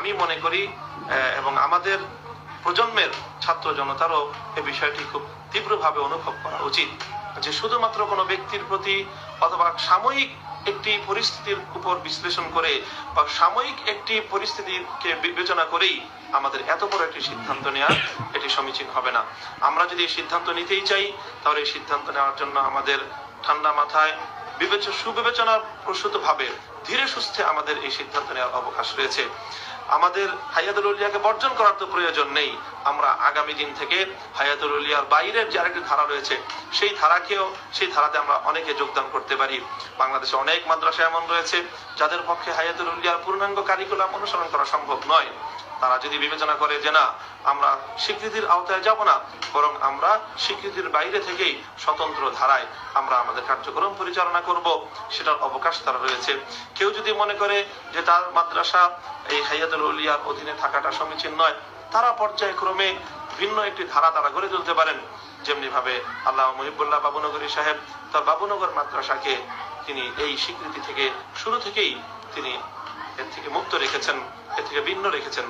আমি মনে করি এবং আমাদের প্রজন্মের ছাত্র জনতারও এই বিষয়টি খুব তীব্রভাবে অনুভব করা উচিত। যে শুধুমাত্র কোনো ব্যক্তির প্রতি অথবা সাময়িক একটি পরিস্থিতির উপর বিশ্লেষণ করে বা সাময়িক একটি পরিস্থিতিকে বিবেচনা করেই আমাদের এত বড় একটি সিদ্ধান্ত নেওয়া এটি সমীচীন হবে না। আমরা যদি এই সিদ্ধান্ত নিতেই চাই, তাহলে এই সিদ্ধান্ত নেওয়ার জন্য আমাদের ঠান্ডা মাথায় বিবেচ সুবিবেচনা প্রসূত ভাবে ধীরে সুস্থে আমাদের এই সিদ্ধান্ত নেওয়ার অবকাশ রয়েছে। আমাদের হায়াতুল উলিয়াকে বর্জন করার তো প্রয়োজন নেই। আমরা আগামী দিন থেকে হায়াতুল উলিয়ার বাইরের যে আরেকটি ধারা রয়েছে, সেই ধারাকেও, সেই ধারাতে আমরা অনেকে যোগদান করতে পারি। বাংলাদেশে অনেক মাদ্রাসা এমন রয়েছে, যাদের পক্ষে হায়াতুল উলিয়ার পূর্ণাঙ্গ কারিকুলাম অনুসরণ করা সম্ভব নয়। তারা যদি বিবেচনা করে যে না, আমরা স্বীকৃতির আওতায় যাব না, বরং আমরা স্বীকৃতির বাইরে থেকেই স্বতন্ত্র ধারায় আমরা আমাদের কার্যক্রম পরিচালনা করব, সেটার অবকাশ তারা রয়েছে। কেউ যদি মনে করে যে তার মাদ্রাসা এই হাইয়াতুল উলিয়ার অধীনে থাকাটা সমীচীন নয়, তারা পর্যায়ক্রমে ভিন্ন একটি ধারা তারা গড়ে তুলতে পারেন। যেমনি ভাবে আল্লাহ মহিবুল্লাহ বাবুনগরী সাহেব তার বাবুনগর মাদ্রাসাকে তিনি এই স্বীকৃতি থেকে শুরু থেকেই তিনি এর থেকে মুক্ত রেখেছেন, এর থেকে ভিন্ন রেখেছেন।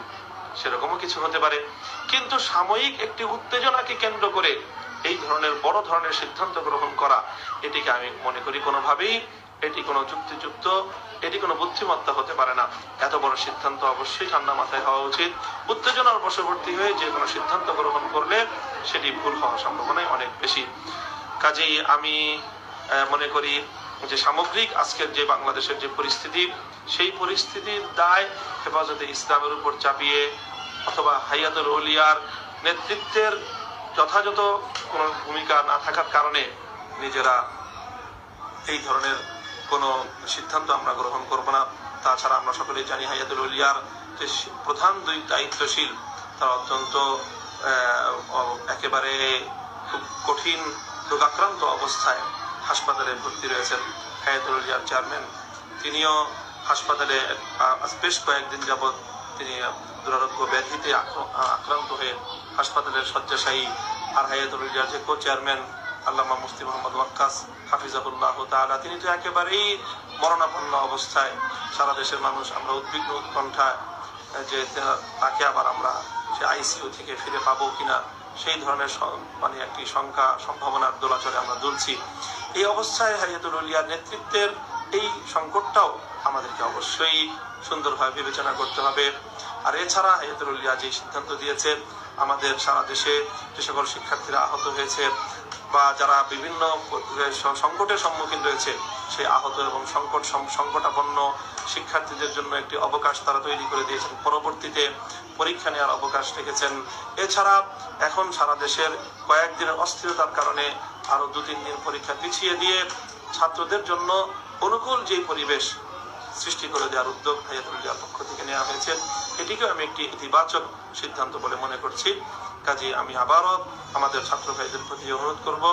সেরকমও কিছু হতে পারে। কিন্তু সাময়িক একটি উত্তেজনাকে কেন্দ্র করে এই ধরনের বড় ধরনের সিদ্ধান্ত গ্রহণ করা, এটিকে আমি মনে করি কোনোভাবেই এটি কোনো যুক্তিযুক্ত, এটি কোনো বুদ্ধিমত্তা হতে পারে না। এত বড় সিদ্ধান্ত অবশ্যই ঠান্ডা মাথায় হওয়া উচিত। উত্তেজনার বশবর্তী হয়ে যে কোনো সিদ্ধান্ত গ্রহণ করলে সেটি ভুল হওয়ার সম্ভাবনাই অনেক বেশি। কাজেই আমি মনে করি যে সামগ্রিক আজকের যে বাংলাদেশের যে পরিস্থিতি সেই পরিস্থিতির দায় হেফাজতে ইসলামের উপর চাপিয়ে অথবা হাইয়াতুল ওলিয়ার নেতৃত্বের যথাযথ কোনো ভূমিকা না থাকার কারণে নিজেরা এই ধরনের কোনো সিদ্ধান্ত আমরা গ্রহণ করব না। তাছাড়া আমরা সকলেই জানি হাইয়াতুল উলিয়ার যে প্রধান দুই দায়িত্বশীল, তারা অত্যন্ত একেবারে খুব কঠিন, রোগাক্রান্ত অবস্থায় হাসপাতালে ভর্তি রয়েছেন হায়াতুল উলিয়ার চেয়ারম্যান। তিনিও হাসপাতালে বেশ কয়েকদিন যাবৎ তিনি দুরারোগ্য ব্যাধিতে আক্র- আক্রান্ত হয়ে হাসপাতালের শয্যাশায়ী আর হায়াতুল যে কো চেয়ারম্যান আল্লামা মুফতি মোহাম্মদ ওয়াক্কাস হাফিজাহুল্লাহ তাআলা, তিনি তো একেবারেই মরণাপন্ন অবস্থায় সারা দেশের মানুষ আমরা উদ্বিগ্ন উৎকণ্ঠায় যে তাকে আবার আমরা সে আইসিইউ থেকে ফিরে পাবো কিনা, সেই ধরনের মানে একটি সংখ্যা সম্ভাবনার দোলাচলে আমরা দুলছি। এই অবস্থায় হাইয়াতুল নেতৃত্বের এই সংকটটাও আমাদেরকে অবশ্যই সুন্দরভাবে বিবেচনা করতে হবে। আর এছাড়া হাইয়াতুল উলিয়া যে সিদ্ধান্ত দিয়েছে, আমাদের সারা দেশে যে সকল শিক্ষার্থীরা আহত হয়েছে বা যারা বিভিন্ন সংকটের সম্মুখীন রয়েছে, সেই আহত এবং সংকট সংকটাপন্ন শিক্ষার্থীদের জন্য একটি অবকাশ তারা তৈরি করে দিয়েছেন। পরবর্তীতে পরীক্ষা নেওয়ার অবকাশ রেখেছেন। এছাড়া এখন সারা দেশের কয়েকদিনের অস্থিরতার কারণে আরও দু তিন দিন পরীক্ষা পিছিয়ে দিয়ে ছাত্রদের জন্য অনুকূল যে পরিবেশ সৃষ্টি করে দেওয়ার উদ্যোগ হায়াতুল্লাহর পক্ষ থেকে নেওয়া হয়েছে এটিকেও আমি একটি ইতিবাচক সিদ্ধান্ত বলে মনে করছি। কাজে আমি আবারও আমাদের ছাত্র ভাইদের প্রতি অনুরোধ করব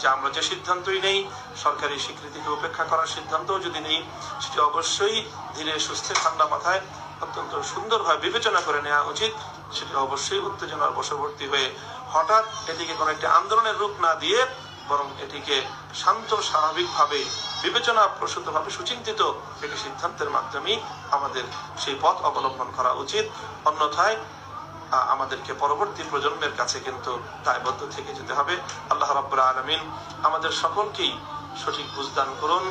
যে আমরা যে সিদ্ধান্তই নেই, সরকারি স্বীকৃতিকে উপেক্ষা করার সিদ্ধান্তও যদি নেই, সেটি অবশ্যই ধীরে সুস্থে ঠান্ডা মাথায় অত্যন্ত সুন্দরভাবে বিবেচনা করে নেওয়া উচিত। সেটি অবশ্যই উত্তেজনার বশবর্তী হয়ে হঠাৎ এটিকে কোনো একটি আন্দোলনের রূপ না দিয়ে বরং এটিকে শান্ত, স্বাভাবিকভাবে বিবেচনা প্রসূতভাবে সুচিন্তিত একটি সিদ্ধান্তের মাধ্যমেই আমাদের সেই পথ অবলম্বন করা উচিত। অন্যথায় আমাদেরকে পরবর্তী প্রজন্মের কাছে কিন্তু দায়বদ্ধ থেকে যেতে হবে। আল্লাহ রাব্বুল আলমিন আমাদের সকলকেই সঠিক বুঝদান করুন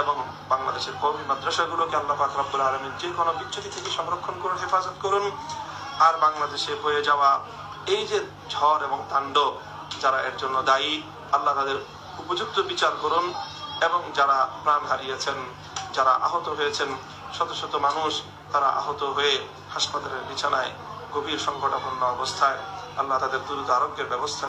এবং বাংলাদেশের কওমি মাদ্রাসাগুলোকে আল্লাহ পাক রাব্বুল আলমিন যে কোনো বিচ্যুতি থেকে সংরক্ষণ করুন, হেফাজত করুন। আর বাংলাদেশে বয়ে যাওয়া এই যে ঝড় এবং তাণ্ডব যারা এর জন্য দায়ী, আল্লাহ তাদের উপযুক্ত বিচার করুন। এবং যারা প্রাণ হারিয়েছেন, যারা আহত হয়েছেন, শত শত মানুষ তারা আহত হয়ে হাসপাতালের বিছানায় গভীর সংকটাপন্ন অবস্থায় আল্লাহ তাদের দ্রুত আরোগ্যের ব্যবস্থা